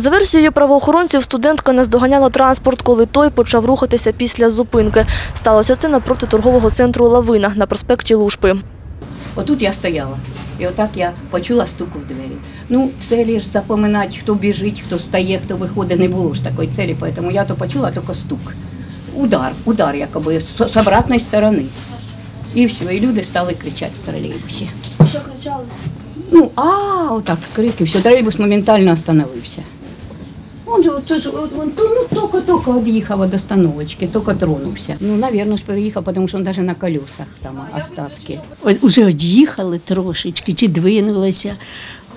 За версією правоохоронців, студентка наздоганяла транспорт, коли той почав рухатися після зупинки. Сталося це напроти торгового центру Лавина на проспекті Лушпи. Отут я стояла. І отак я почула стук у двері. Ну, целі ж запоминати, хто біжить, хто стає, хто виходить, не було ж такої целі, тому я то почула тільки стук. Удар, удар якоби з, з обратної сторони. І все, і люди стали кричати в тролейбусі. Що кричали? Ну, а, отак крики, все, тролейбус моментально остановився. Он же, от, от, он, то, ну, тільки-тільки від'їхав від остановочки, тільки тронувся. Ну, навірно, ж переїхав, тому що він навіть на колесах там остатки. Уже од'їхали трошечки чи двинулися.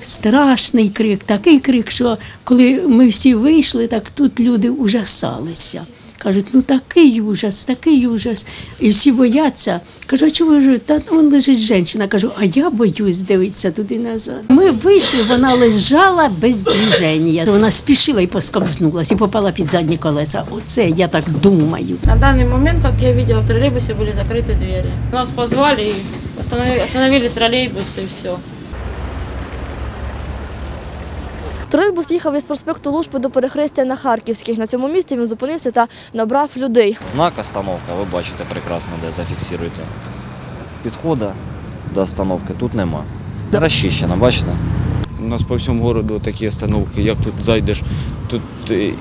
Страшний крик, такий крик, що коли ми всі вийшли, так тут люди ужасалися. Кажуть, ну такий ужас, такий ужас. І всі бояться. Кажу, а чого ж? Та вон лежить жінка. Кажу, а я боюсь дивитися туди назад. Ми вийшли, вона лежала без движення. Вона спішила і поскользнулася, і попала під задні колеса. Оце я так думаю. На данный момент, как я видела, в троллейбусе были закрыты двери. Нас позвали и остановили, остановили троллейбус и все. Тролейбус їхав із проспекту Лушпи до перехрестя на Харківській. На цьому місці він зупинився та набрав людей. Знак остановка, ви бачите прекрасно, де зафіксируєте. Підходу до остановки тут нема. Не розчищено, бачите? У нас по всьому городу такі остановки. Як тут зайдеш, тут е,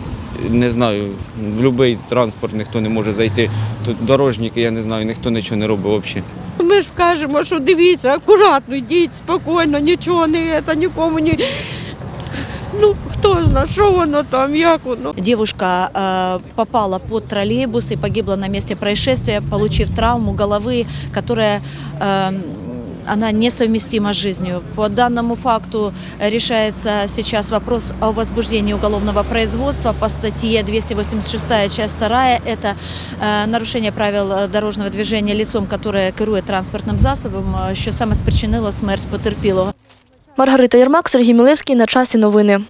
не знаю, в будь-який транспорт ніхто не може зайти. Тут дорожники, я не знаю, ніхто нічого не робить взагалі. Ми ж кажемо, що дивіться, акуратно, йдіть спокійно, нічого не це, нікому не. Ну, хто знає, що воно там, як воно. Девушка э, попала под троллейбус и погибла на месте происшествия, получив травму головы, которая э, она несовместима с жизнью. По данному факту решается сейчас вопрос о возбуждении уголовного производства по статье 286 часть 2. Это э, нарушение правил дорожного движения лицом, которое керує транспортним засобом, е, що саме спричинило смерть потерпілого. Маргарита Єрмак, Сергій Мілевський. На часі новини.